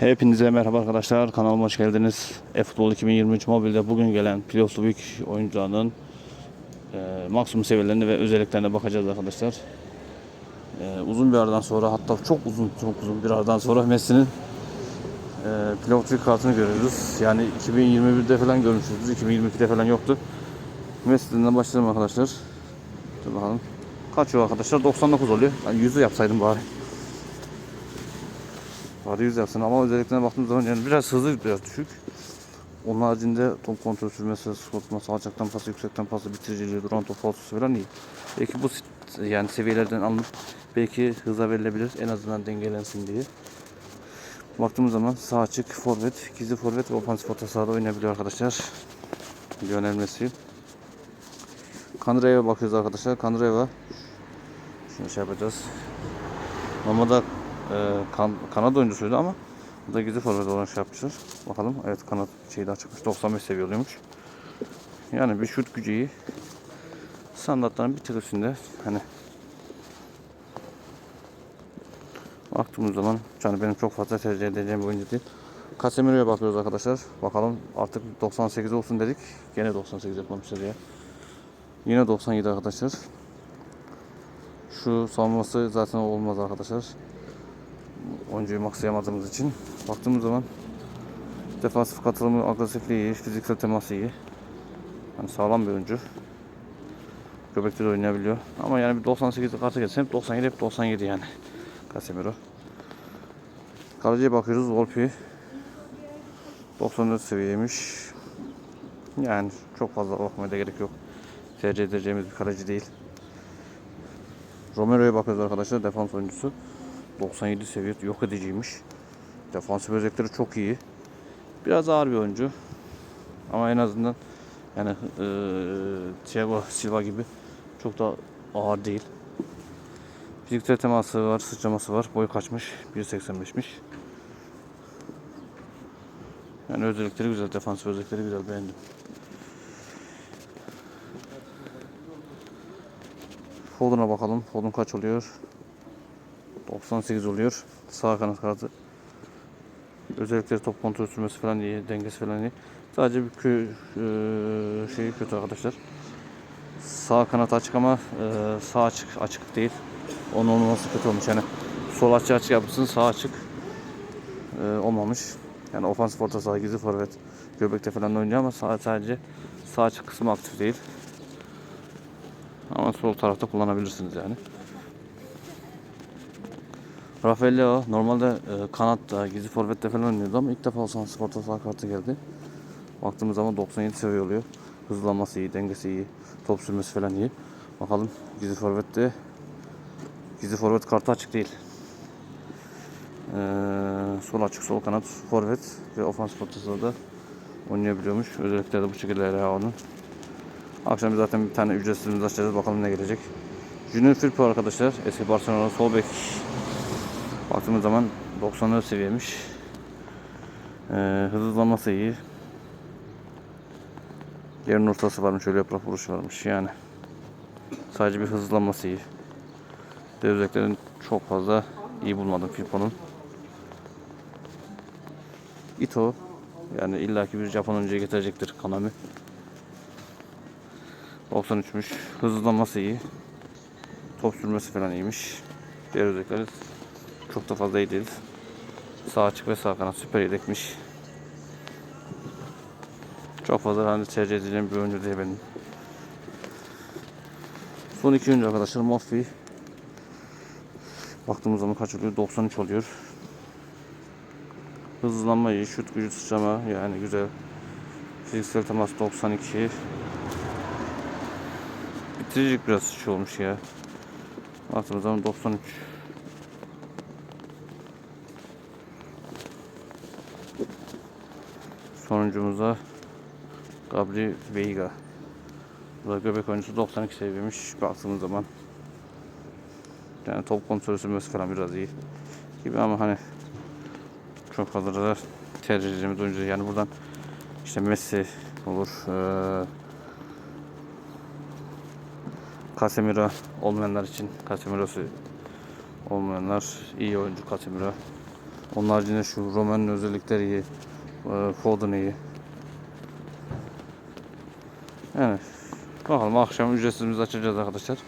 Hepinize merhaba arkadaşlar. Kanalıma hoş geldiniz. E-Futbol 2023 mobilde bugün gelen pilotlu büyük oyuncularının e, maksimum seviyelerine ve özelliklerine bakacağız arkadaşlar. E, uzun bir aradan sonra hatta çok uzun çok uzun bir aradan sonra Messi'nin e, pilotluk kartını görüyoruz. Yani 2021'de falan görmüşüzdür. 2022'de falan yoktu. Messi'den başlayalım arkadaşlar. Dur bakalım. Kaç o arkadaşlar? 99 oluyor. Ben 100'ü yapsaydım bari. 100 yapsın ama özelliklerine baktığımız zaman yani biraz hızlı biraz düşük. Onun haricinde top kontrol sürmesi, skotması, alçaktan pası, yüksekten pası, bitiriciliği, duran top falsosu falan iyi. Belki bu yani seviyelerden alınıp belki hıza verilebilir en azından dengelensin diye. Baktığımız zaman sağ açık, forvet, gizli forvet ve ofansif orta sahada oynayabiliyor arkadaşlar. Lionel Messi. Kandreva'ya bakıyoruz arkadaşlar. Kandreva Şimdi şey yapacağız. E, kan, kanat oyuncusuydu ama bu da gizli forvet olarak şey yapmışlar. Bakalım. Evet kanat şeyi daha çıkmış. 95 seviyeliymiş. Yani bir şut gücü iyi. Standartların bir tık üstünde. Hani baktığımız zaman yani benim çok fazla tercih edeceğim bir oyuncu değil. Casemiro'ya bakıyoruz arkadaşlar. Bakalım artık 98 olsun dedik. Gene 98 yapmamışlar ya. Yine 97 arkadaşlar. Şu savunması zaten olmaz arkadaşlar. Oyuncuyu maksayamadığımız için. Baktığımız zaman defansif katılımı, agresifliği iyi, fiziksel teması iyi. Yani sağlam bir oyuncu. Göbekte de oynayabiliyor. Ama yani bir 98 kartı geçse hep 97 hep 97 yani. Casemiro. Kaleciye bakıyoruz. Volpi 94 seviyeymiş. Yani çok fazla bakmaya da gerek yok. Tercih edeceğimiz bir kaleci değil. Romero'ya bakıyoruz arkadaşlar. Defans oyuncusu. 97 seviye yok ediciymiş. Defansif özellikleri çok iyi. Biraz ağır bir oyuncu. Ama en azından yani eee Thiago Silva gibi çok da ağır değil. Fiziksel teması var, sıçraması var. Boyu kaçmış. 1.85'miş. Yani özellikleri güzel, defansif özellikleri güzel beğendim. Foden'a bakalım. Foden kaç oluyor? 98 oluyor. Sağ kanat kartı. Özellikleri top kontrol sürmesi falan iyi, dengesi falan iyi. Sadece bir kö, e, şeyi kötü arkadaşlar. Sağ kanat açık ama e, sağ açık açık değil. Onun olmaması kötü olmuş. Yani sol açık açık yapmışsın, sağ açık e, olmamış. Yani ofansif orta saha, gizli forvet, göbekte falan oynuyor ama sağ, sadece sağ açık kısmı aktif değil. Ama sol tarafta kullanabilirsiniz yani. Rafael Leo normalde e, kanatta, gizli forvette falan oynuyordu ama ilk defa Osan Spor'ta sağ kartı geldi. Baktığımız zaman 97 seviye oluyor. Hızlanması iyi, dengesi iyi, top sürmesi falan iyi. Bakalım gizli forvette gizli forvet kartı açık değil. Ee, sol açık, sol kanat, forvet ve ofans ortasında da oynayabiliyormuş. Özellikle de bu şekilde Leao'nun. Akşam zaten bir tane ücretsizimiz açacağız. Bakalım ne gelecek. Junior Firpo arkadaşlar. Eski Barcelona sol bek. Baktığımız zaman 94 seviyemiş. Ee, hızlanması iyi. Yerin ortası varmış. Öyle yaprak vuruş varmış. Yani sadece bir hızlanması iyi. Diğer çok fazla iyi bulmadım Firpo'nun. Ito yani illaki bir Japon oyuncuya getirecektir Konami. 93'müş. Hızlanması iyi. Top sürmesi falan iyiymiş. Diğer özellikleri çok da fazla iyi değil. Sağ açık ve sağ kanat süper yedekmiş. Çok fazla hani tercih edeceğim bir oyuncu değil benim. Son iki oyuncu arkadaşlar Moffi. Baktığımız zaman kaç oluyor? 93 oluyor. Hızlanma iyi, şut gücü sıçrama yani güzel. Fiziksel temas 92. Bitiricilik biraz şey olmuş ya. Baktığımız zaman 93. Sonuncumuza Gabri Veiga. Bu da göbek oyuncusu 92 seviyemiş baktığımız zaman. Yani top kontrolü sürmesi falan biraz iyi gibi ama hani çok fazla da tercih edeceğimiz oyuncu yani buradan işte Messi olur eee Casemiro olmayanlar için Casemiro'su olmayanlar iyi oyuncu Casemiro. Onun haricinde şu Roman'ın özellikleri iyi. E, iyi. Yani bakalım akşam ücretsizimizi açacağız arkadaşlar.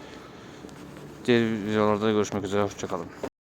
Diğer videolarda görüşmek üzere. Hoşçakalın.